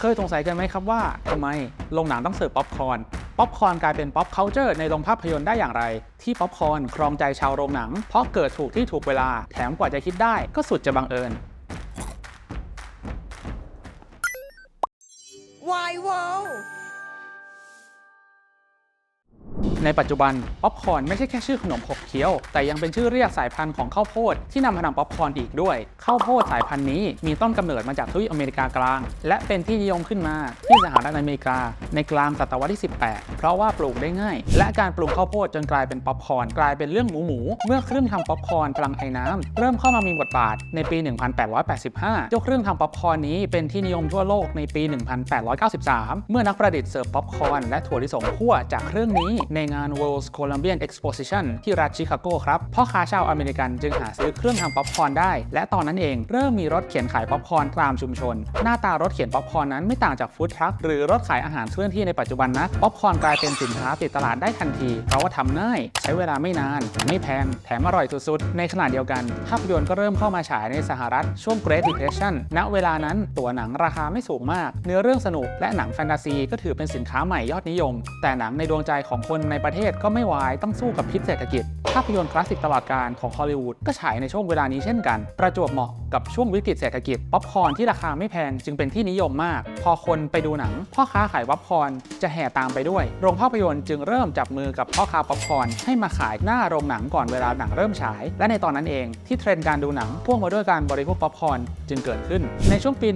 เคยสงสัยกันไหมครับว่าทำไมโรงหนังต้องเสิร์ฟป๊อปคอร์นป๊อปคอร์นกลายเป็นป๊อปเคานเจอร์ในโรงภาพยนตร์ได้อย่างไร ที่ป๊อปคอร์นครองใจชาวโรงหนัง เพราะเกิดถูกที่ถูกเวลาแถมกว่าจะคิดได้ก็สุดจะบังเอิญ Why wow ในปัจจุบันป๊อปคอร์นไม่ใช่แค่ชื่อขนมขบเคี้ยว แต่ยังเป็นชื่อเรียกสายพันธุ์ของข้าวโพดที่นำมาทำป๊อปคอร์นอีกด้วย ข้าวโพดสายพันธุ์นี้มีต้นกำเนิดมาจากทวีปอเมริกากลาง และเป็นที่นิยมขึ้นมาที่สหรัฐอเมริกา ในกลางศตวรรษที่ 18 เพราะว่าปลูกได้ง่าย และการปลูกข้าวโพดจนกลายเป็นป๊อปคอร์นกลายเป็นเรื่องหมูหมูๆเมื่อเครื่องทำป๊อปคอร์นพลังไอ้น้ำเริ่มเข้ามามีบทบาทในปี 1885เจ้าเครื่องทำป๊อปคอร์นนี้เป็นที่นิยมทั่วโลกในปี 1893 เมื่อนักประดิษฐ์เสิร์ฟป๊อปคอร์นและถั่วลิสงคั่วจากเครื่องนี้ในงาน World Columbian Exposition ที่รัฐชิคาโกครับ พ่อค้าชาวอเมริกันจึงหาซื้อเครื่องทำป๊อปคอร์นได้ และตอนนั้นเองเริ่มมีรถเขียนขายป๊อปคอร์นตามชุมชน หน้าตารถเขียนป๊อปคอร์นนั้นไม่ต่างจากฟู้ดทรัคหรือรถขายอาหารเคลื่อนที่ในปัจจุบันนะป๊อปคอร์นกลายเป็นสินค้าติดตลาดได้ทันที เพราะว่าทำง่าย ใช้เวลาไม่นาน ไม่แพง แถมอร่อยสุดๆ ในขณะเดียวกัน ภาพยนตร์ก็เริ่มเข้ามาฉายในสหรัฐช่วง Great Depression ณเวลานั้นตัวหนังราคาไม่สูงมาก เนื้อเรื่องสนุกและหนังแฟนตาซีก็ถือเป็นสินค้าใหม่ยอดนิยม แต่หนังในดวงใจของคนในประเทศก็ไม่วายต้องสู้กับพิษเศรษฐกิจ ภาพยนตร์คลาสสิกตลอดการของฮอลลีวูดก็ฉายในช่วงเวลานี้เช่นกัน ประจวบเหมาะกับช่วงวิกฤตเศรษฐกิจ ป๊อปคอร์นที่ราคาไม่แพงจึงเป็นที่นิยมมาก พอคนไปดูหนัง พ่อค้าขายป๊อปคอร์นจะแห่ตามไปด้วย โรงภาพยนตร์จึงเริ่มจับมือกับพ่อค้าป๊อปคอร์นให้มาขายหน้าโรงหนังก่อนเวลาหนังเริ่มฉาย และในตอนนั้นเองที่เทรนด์การดูหนังพ่วงมาด้วยการบริโภคป๊อปคอร์นจึงเกิดขึ้น ในช่วงปี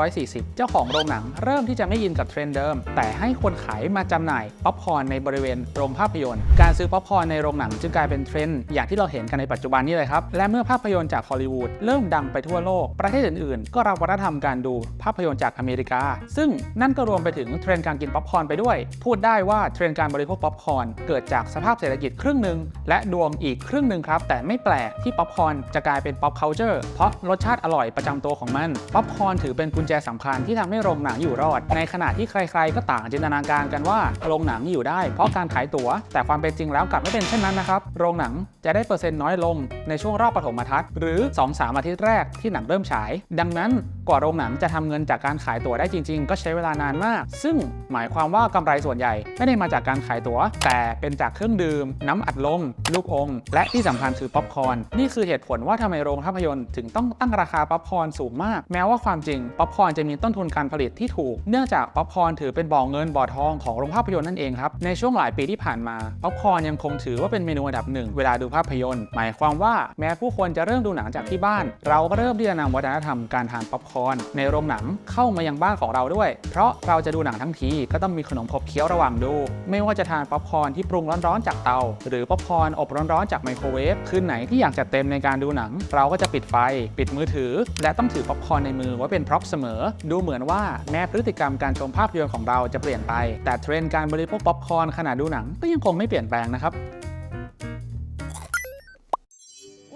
1940 เจ้าของโรงหนังเริ่มที่จะไม่ยินกับเทรนด์เดิม แต่ให้คนขายมาจำหน่ายป๊อปคอร์นในบริเวณโรงภาพยนตร์ การซื้อป๊อปคอร์นในโรงหนังจึงกลายเป็นเทรนด์อย่างที่เราเห็นกันในปัจจุบันนี้เลยครับ และเมื่อภาพยนตร์จากฮอลลีวูดเริ่มดังไปทั่วโลก ประเทศอื่นๆ ก็รับวัฒนธรรมการดูภาพยนตร์จากอเมริกา ซึ่งนั่นก็รวมไปถึงเทรนด์การกินป๊อปคอร์นไปด้วย พูดได้ว่าเทรนด์การบริโภคป๊อปคอร์นเกิดจากสภาพเศรษฐกิจครึ่งหนึ่งและดวงอีกครึ่งหนึ่งครับแต่ไม่แปลกที่ป๊อปคอร์นจะกลายเป็นป๊อปเคานเจอร์เพราะรสชาติอร่อยประจำตัวของมันป๊อปคอร์นถือเป็นกุญแจสำคัญที่ทำให้โรงหนังอยู่รอด ในขณะที่ใคร ๆ ก็ต่างจินตนาการกันว่าโรงหนังอยู่ได้ เพราะการขายตั๋ว แต่ความเป็นจริงแล้วกลับไม่เป็นเช่นนั้นนะครับโรงหนังจะได้เปอร์เซ็นต์น้อยลงในช่วงรอบปฐมทัศน์หรือ 2-3 อาทิตย์แรกที่หนังเริ่มฉาย ดังนั้น กว่าโรงหนังจะทำเงินจากการขายตั๋วได้จริง ๆ ก็ใช้เวลานานมาก ซึ่งหมายความว่ากำไรส่วนใหญ่ ไม่ได้มาจากการขายตั๋ว แต่เป็นจากเครื่องดื่ม น้ำอัดลม ลูกอม และที่สำคัญคือป๊อปคอร์น นี่คือเหตุผลว่าทำไมโรงภาพยนตร์ถึงต้องตั้งราคาป๊อปคอร์นสูงมาก แม้ว่าความจริงป๊อปคอร์นจะมีต้นทุนการผลิตที่ถูก เนื่องจากป๊อปคอร์นถือเป็นบ่อเงินบ่อทองของโรงภาพยนตร์นั่นเองครับ ในช่วงหลายปีที่ผ่านมาป๊อปคอร์นยังคงถือว่าเป็นเมนูอันดับหนึ่งเวลาดูภาพยนตร์ หมายความว่าแม้ผู้คนจะเริ่มดูหนังจากที่บ้าน เราก็เริ่มที่จะนำวัฒนธรรมการทานป๊อปคร ในโรงหนังเข้ามายังบ้านของเราด้วย เพราะเราจะดูหนังทั้งทีก็ต้องมีขนมขบเคี้ยวระหว่างดู ไม่ว่าจะทานป๊อปคอร์นที่ปรุงร้อนๆจากเตา หรือป๊อปคอร์นอบร้อนๆจากไมโครเวฟคืนไหนที่อยากจะเต็มในการดูหนัง เราก็จะปิดไฟ ปิดมือถือ และต้องถือป๊อปคอร์นในมือไว้เป็นพร็อพเสมอ ดูเหมือนว่าแม้พฤติกรรมการชมภาพยนตร์ของเราจะเปลี่ยนไป แต่เทรนด์การบริโภคป๊อปคอร์นขณะดูหนังก็ยังคงไม่เปลี่ยนแปลงนะครับ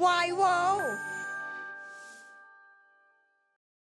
Why wow